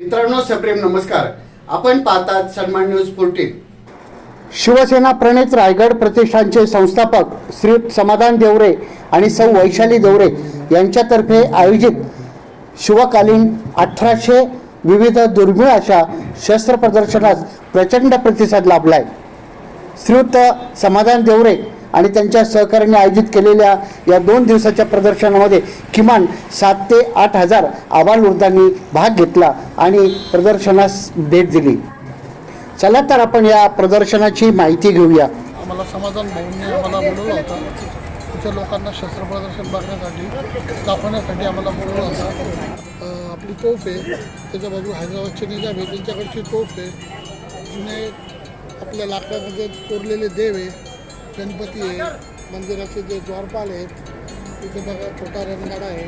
मित्रांनो सप्रेम नमस्कार. आपण पाहतात सन्मान न्यूज फोर्टीन शिवसेना प्रणित रायगड प्रतिष्ठानचे संस्थापक श्री समाधान देवरे आणि सौ वैशाली देवरे यांच्यातर्फे आयोजित शिवकालीन अठराशे विविध दुर्मिळ अशा शस्त्र प्रदर्शनास प्रचंड प्रतिसाद लाभलाय. श्रीयुत समाधान देवरे आणि त्यांच्या सहकार्याने आयोजित केलेल्या या दोन दिवसाच्या प्रदर्शनामध्ये किमान सात ते आठ हजार आबालवृद्धांनी भाग घेतला आणि प्रदर्शनास भेट दिली. चला तर आपण या प्रदर्शनाची माहिती घेऊया. आम्हाला समाधान भाऊंनी आम्हाला बोलवलं होतं. तिथे लोकांना शस्त्र प्रदर्शन बघण्यासाठी दाखवण्यासाठी आम्हाला बोलवलं होतं. आपली तोफ आहे. त्याच्या बाजू हैदराबादचे निजाम आहे त्यांच्याकडची तोफ आहे. जुने आपल्या लाकडामध्ये कोरलेले देव आहे. गणपती आहे मंदिराचे जे द्वारपाल आहेत तिथे बघा छोटा रणगाडा आहे.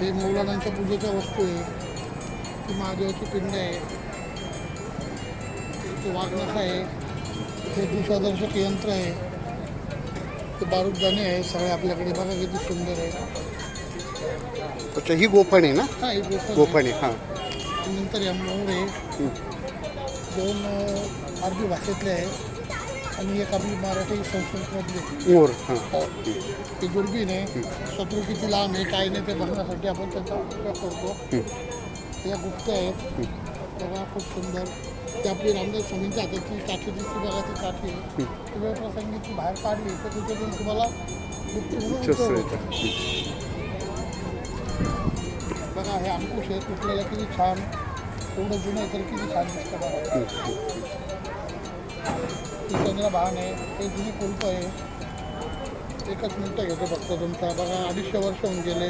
हे मौलानांच्या पूजेच्या वस्तू आहे. ती महादेवाची पिंड आहे. इथे वाघनखा आहे. हे दिशादर्शक यंत्र आहे. ते बारूददाने आहे सगळे आपल्याकडे. बघा किती सुंदर आहे. अच्छा ही गोफण आहे ना? हा एक गोष्ट गोफण आहे हां. नंतर या मोर आहे दोन अरबी भाषेतले आहे. आणि एक आपली मराठी संस्कृतमधली हाँ। ती दुर्बीण आहे शत्रू किती लांब आहे काय नाही ते बघण्यासाठी आपण त्याचा उपयोग करतो या गुप्त आहेत बघा खूप सुंदर। ती आपली रामदेव स्वामींच्या हाताची काठी दिसते बघा ती काठी आहे ती वेळ प्रसंगी ती बाहेर काढली तर तिथे तुम्हाला गुप्त म्हणून उपयोग बघा हे अंकुश आहे तुटलेलं किती छान एवढं जुनं तर किती छान दिसतं बघा ही चंद्रभान आहे ते जुनी कुलप आहे. एकच मिनटं घेतो फक्त तुमचा. बघा अडीचशे वर्ष होऊन गेले.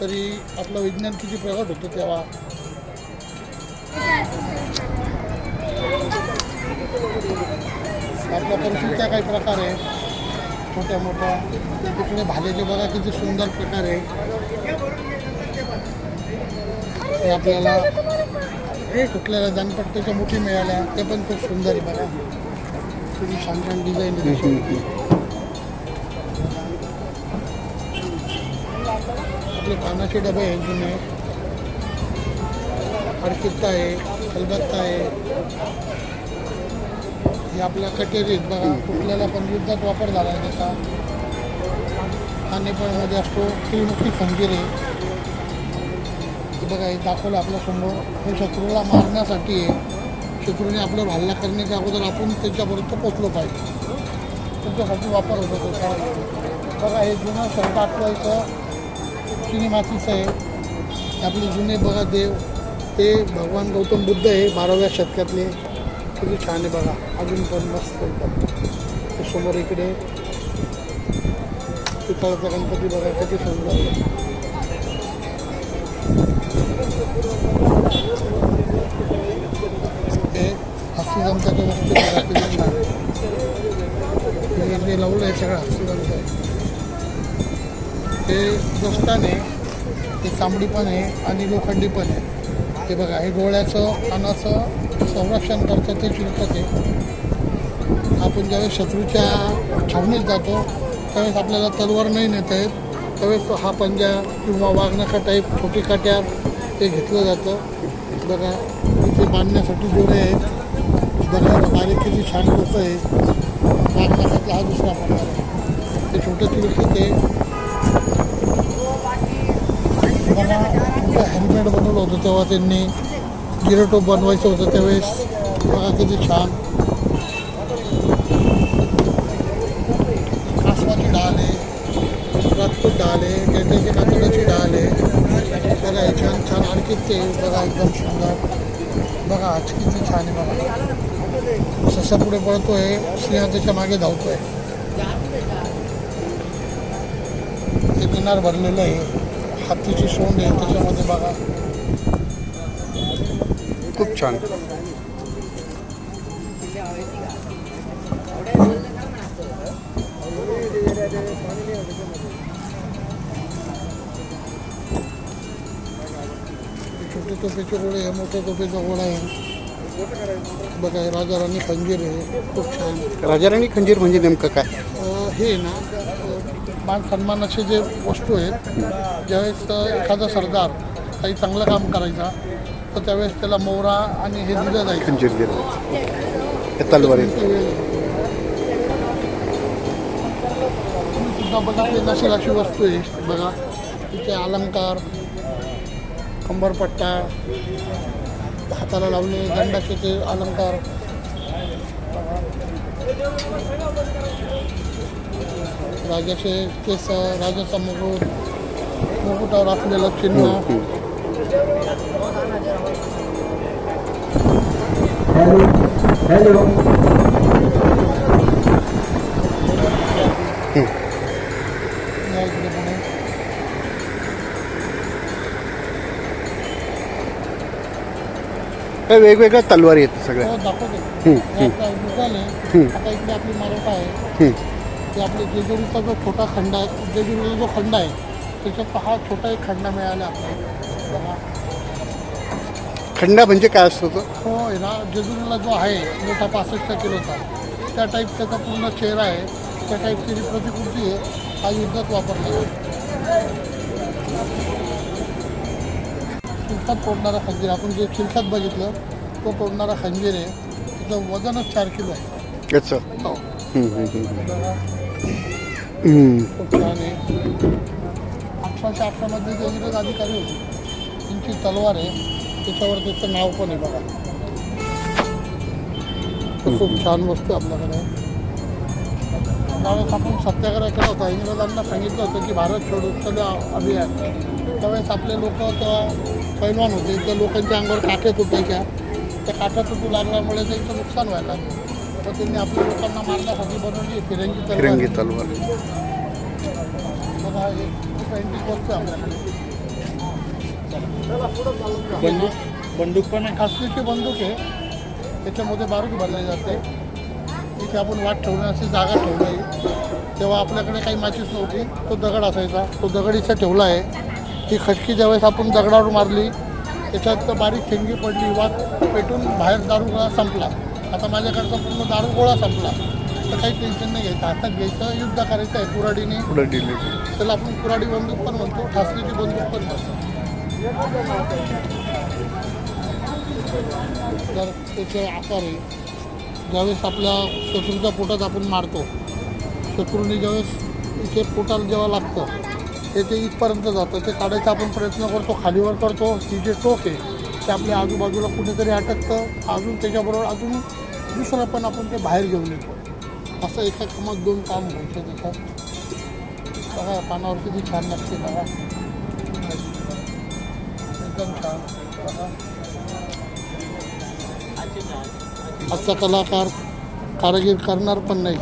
तरी आपलं विज्ञान किती प्रगत होतं तेव्हा. आपल्या परिस्थितीचा काही प्रकार आहे. छोट्या मोठ्या. तिकडे भालेचे बघा किती सुंदर प्रकार आहे. हे आपल्याला हे कुठल्याला दानपट्ट्याच्या मुठी मिळाल्या ते पण खूप सुंदर आहे बघा. किती छान छान डिझाईन. आपले पानाचे डबे आहेत जुने. अडकित्ता आहे खलबत्ता आहे. हे आपल्या कटेरी आहेत बघा. कुठल्याला पण युद्धात वापर झाला आहे त्याचा. नेपाळमध्ये असतो. त्रिमुखी खंजीर आहे. बघा हे दाखवलं आपल्यासमोर हे शत्रूला मारण्यासाठी आहे. शत्रूने आपल्यावर हल्ला करण्याच्या अगोदर आपण त्याच्यापर्यंत पोचलो पाहिजे त्याच्यासाठी वापर होतो त्याचा बघा हे जुनं शर्ट आठवायचं चिनी मातीचं आहे हे आपले जुने बघा देव ते भगवान गौतम बुद्ध आहे बाराव्या शतकातले किती छान आहे बघा अजून पण मस्त एकदम ते समोर इकडे पितळाचा गणपती बघा किती सुंदर आहे हे जे आहे सगळं हे दोस्तान आहे ते चांबडी पण आहे आणि लोखंडी पण आहे. हे बघा हे डोळ्याचं कानाचं संरक्षण करतं ते चिरकत आहे आपण ज्यावेळेस शत्रूच्या छावणीत जातो त्यावेळेस आपल्याला तलवार नाही नेता येत. त्यावेळेस हा पंजा किंवा वाघनाखा टाईप छोटी काट्यार ते घेतलं जातं. बघा इथे बांधण्यासाठी जोडे आहेत. बघा बारीक किती छान लोक आहे वाघनाखातला हा दुसरा प्रकार. आहे ते छोटं तुळशीत आहे बघा मोठं हँडमेड बनवलं होतं तेव्हा त्यांनी. गिरटो बनवायचं होतं त्यावेळेस. बघा किती छान. कासवाची डाळ आहे राजपूत डाळ आहे गेंड्याची कातडाची डाळ आहे. बघा छान छान. आणखी ते बघा एकदम सुंदर. बघा आज किती छान आहे बघा. ससा पुढे पळतोय सिंह त्याच्यामागे धावतोय. हे मिनार भरलेलं आहे. हातीची सोंड आहे त्याच्यामध्ये बघा. खूप छान. छोटे टोपेचे गोळे आहे मोठ्या टोपेचा गोळा आहे. बघा राजा राणी खंजीर आहे खूप छान. राजाराणी खंजीर म्हणजे नेमकं काय? अं, हे ना अं, मान सन्मानाचे जे वस्तू आहेत ज्यावेळेस अं, एखादा सरदार काही चांगलं काम करायचा तर त्यावेळेस त्याला मोहरा आणि हे दिलं जायचं. खंजीर दिलं हे तलवारी सुद्धा बघा ते नशिलाची वस्तू आहे. बघा तिचे अलंकार कंबरपट्टा हाताला लावले दंडाचे अलंकार. राजाचे केस राजाचा मुकुट मुकुटावर असलेलं चिन्ह. हे वेगवेगळ्या तलवारी आहेत सगळ्या हो, दाखवतो. हम्म, आता दुकान आहे. हम्म. आता इकडे आपली मराठा आहे हम्म. ते आपले जेजुरीचा जो छोटा खंड आहे जेजुरीला जो खंड आहे त्याच्यात हा छोटा एक खंड मिळाला आपल्याला बघा. खंडा म्हणजे काय असतो तो हो आहे ना जेजुरीला जो आहे मोठा पासष्ट किलोचा त्या टाईप त्याचा पूर्ण चेहरा आहे त्या टाईपची जी प्रतिकृती आहे हा युद्धात वापरला चिलखात तोडणारा खंजीर आपण जे चिलखात बघितलं तो तोडणारा खंजीर आहे. त्याचं वजनच चार किलो आहे. हो. हम्म, हम्म, हम्म. बघा, हम्म. खूप छान आहे. अठराशे अठरामध्ये जे इंग्रज अधिकारी होते त्यांची तलवार आहे. त्याच्यावर त्याचं नाव पण आहे बघा. तर खूप छान वस्तू आहे आपल्याकडे. त्यावेळेस आपण सत्याग्रह केला होता. इंग्रजांना सांगितलं होतं की भारत छोडो चलो अभियान. त्यावेळेस आपले लोक तेव्हा पैलवान होते. त्या लोकांच्या अंगावर काठ्या तुटायच्या त्या. काठ्या तुटू लागल्यामुळे त्यांचं नुकसान व्हायला लागलं. तर त्यांनी आपल्या लोकांना मारण्यासाठी बनवली फिरंगी तलवार. फिरंगी तलवार. बंदूक बंदूक पण आहे. खासलीची बंदूक आहे. त्याच्यामध्ये बारूद भरले जाते. इथे आपण वाट ठेवण्याची जागा ठेवली. आहे तेव्हा आपल्याकडे काही माचीस नव्हती. तो दगड असायचा. तो दगड इथे ठेवला आहे. ही खटकी ज्यावेळेस आपण दगडावर मारली त्याच्यात बारीक ठेंगी पडली वाट पेटून बाहेर दारू गोळा संपला. आता माझ्याकडचा पूर्ण दारू गोळा संपला. तर काही टेन्शन नाही घ्यायचं. हातात घ्यायचं युद्ध करायचं आहे कुराडीने दिली त्याला आपण कुराडी बंदूक पण म्हणतो ठासलीची बंदूक पण म्हणतो. तर त्याचे आकार आहे. ज्यावेळेस आपल्या शत्रूच्या पोटात आपण मारतो शत्रूने ज्यावेळेस इथे पोटाला जेव्हा लागतं ते ते इथपर्यंत जातं ते काढायचा आपण प्रयत्न करतो खालीवर करतो. ती जे टोक आहे ते आपल्या आजूबाजूला कुठेतरी अटकतं. अजून त्याच्याबरोबर अजून दुसरं पण आपण ते बाहेर घेऊन येतो. असं एका कामात दोन काम होतं त्याचं बघा पानावर किती छान लागते बघा. एकदम छान. बघा. आजचा कलाकार कारागीर करणार पण नाही.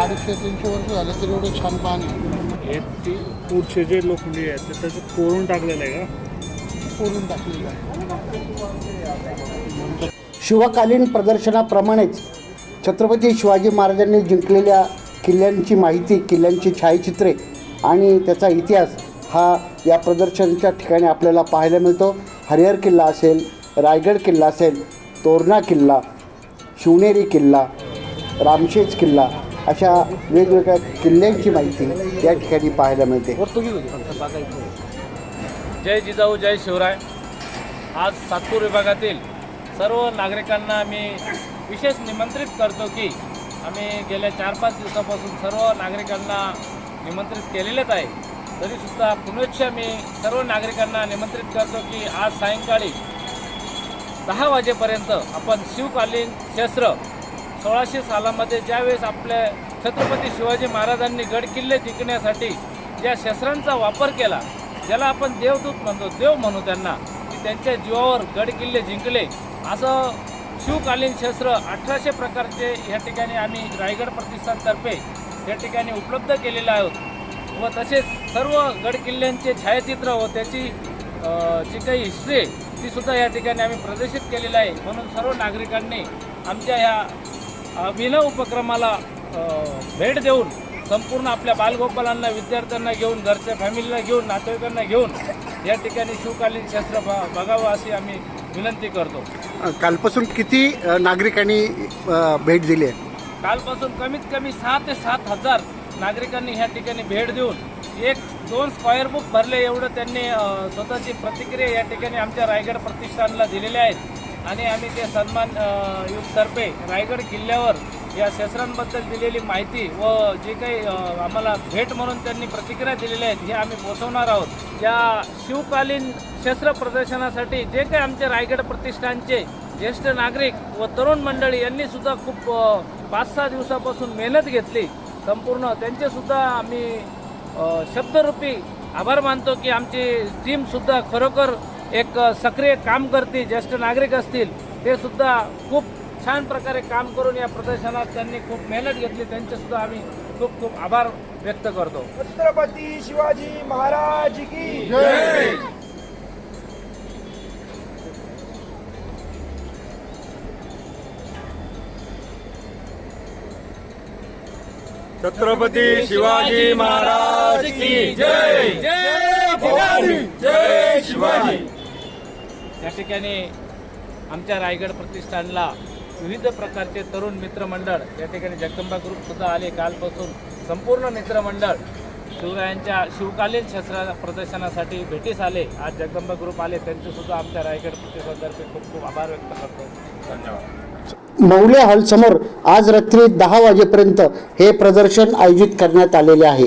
अडीचशे तीनशे वर्ष झाले तरी एवढे छान हे ती पुढचे जे लोखंडी आहेत ते त्याच्यात कोरून टाकलेलं आहे का? कोरून टाकलेलं आहे. शिवकालीन प्रदर्शनाप्रमाणेच छत्रपती शिवाजी महाराजांनी जिंकलेल्या किल्ल्यांची माहिती किल्ल्यांची छायाचित्रे आणि त्याचा इतिहास हा या प्रदर्शनाच्या ठिकाणी आपल्याला पाहायला मिळतो. हरिहर किल्ला असेल रायगड किल्ला असेल तोरणा किल्ला शिवनेरी किल्ला रामशेज किल्ला अशा वेगवेगळ्या किल्ल्यांची माहिती या ठिकाणी पाहायला मिळते. जय जिजाऊ जय शिवराय. आज सातपूर विभागातील सर्व नागरिकांना मी विशेष निमंत्रित करतो की आम्ही गेल्या चार पाच दिवसापासून सर्व नागरिकांना निमंत्रित केलेलेच आहे. तरीसुद्धा पुनश्च मी सर्व नागरिकांना निमंत्रित करतो की आज सायंकाळी दहा वाजेपर्यंत आपण शिवकालीन शस्त्र सोळाशे सालामध्ये ज्यावेळेस आपल्या छत्रपती शिवाजी महाराजांनी गड किल्ले जिंकण्यासाठी ज्या शस्त्रांचा वापर केला ज्याला आपण देवदूत म्हणतो देव म्हणू त्यांना की त्यांच्या जीवावर गड किल्ले जिंकले. असं शिवकालीन शस्त्र अठराशे प्रकारचे या ठिकाणी आम्ही रायगड प्रतिष्ठानतर्फे या ठिकाणी उपलब्ध केलेले आहोत व तसेच सर्व गड किल्ल्यांचे छायाचित्र व त्याची जी काही हिस्ट्री तीसुद्धा या ठिकाणी आम्ही प्रदर्शित केलेलं आहे. म्हणून सर्व नागरिकांनी आमच्या ह्या अभिनव उपक्रमाला भेट देऊन संपूर्ण आपल्या बालगोपालांना विद्यार्थ्यांना घेऊन घरच्या फॅमिलीला घेऊन नातेवाईकांना घेऊन या ठिकाणी शिवकालीन शस्त्र बघावं अशी आम्ही विनंती करतो. कालपासून किती नागरिकांनी भेट दिली आहे? कालपासून कमीत कमी सहा ते सात हजार नागरिकांनी ह्या ठिकाणी भेट देऊन एक दोन स्क्वेअर बुक भरले एवढं त्यांनी स्वतःची प्रतिक्रिया या ठिकाणी आमच्या रायगड प्रतिष्ठानला दिलेले आहेत आणि आम्ही ते सन्मान युगतर्फे रायगड किल्ल्यावर या शस्त्रांबद्दल दिलेली माहिती व जे काही आम्हाला भेट म्हणून त्यांनी प्रतिक्रिया दिलेल्या आहेत हे आम्ही पोहोचवणार आहोत. या शिवकालीन शस्त्र प्रदर्शनासाठी जे काही आमचे रायगड प्रतिष्ठानचे ज्येष्ठ नागरिक व तरुण मंडळी यांनी सुद्धा खूप पाच सहा दिवसापासून मेहनत घेतली. संपूर्ण त्यांचेसुद्धा आम्ही शब्दरूपी आभार मानतो की आमची टीमसुद्धा खरोखर एक सक्रिय काम करते ज्येष्ठ नागरिक असतील ते सुद्धा खूप छान प्रकारे काम करून या प्रदर्शनात त्यांनी खूप मेहनत घेतली त्यांचे सुद्धा आम्ही खूप खूप आभार व्यक्त करतो छत्रपती शिवाजी महाराज की छत्रपती शिवाजी महाराज की जय जय भवानी जय शिवाजी या ठिकाणी आमच्या रायगड प्रतिष्ठानला विविध प्रकारचे तरुण मित्रमंडळ या ठिकाणी जगदंबा ग्रुपसुद्धा आले. कालपासून संपूर्ण मित्रमंडळ शिवरायांच्या शिवकालीन शस्त्र प्रदर्शनासाठी भेटीस आले. आज जगदंबा ग्रुप आले. त्यांचेसुद्धा आमच्या रायगड प्रतिष्ठानतर्फे खूप खूप आभार व्यक्त करतो. धन्यवाद. मौल्या हॉलसमोर आज रात्री दहा वाजेपर्यंत हे प्रदर्शन आयोजित करण्यात आलेले आहे.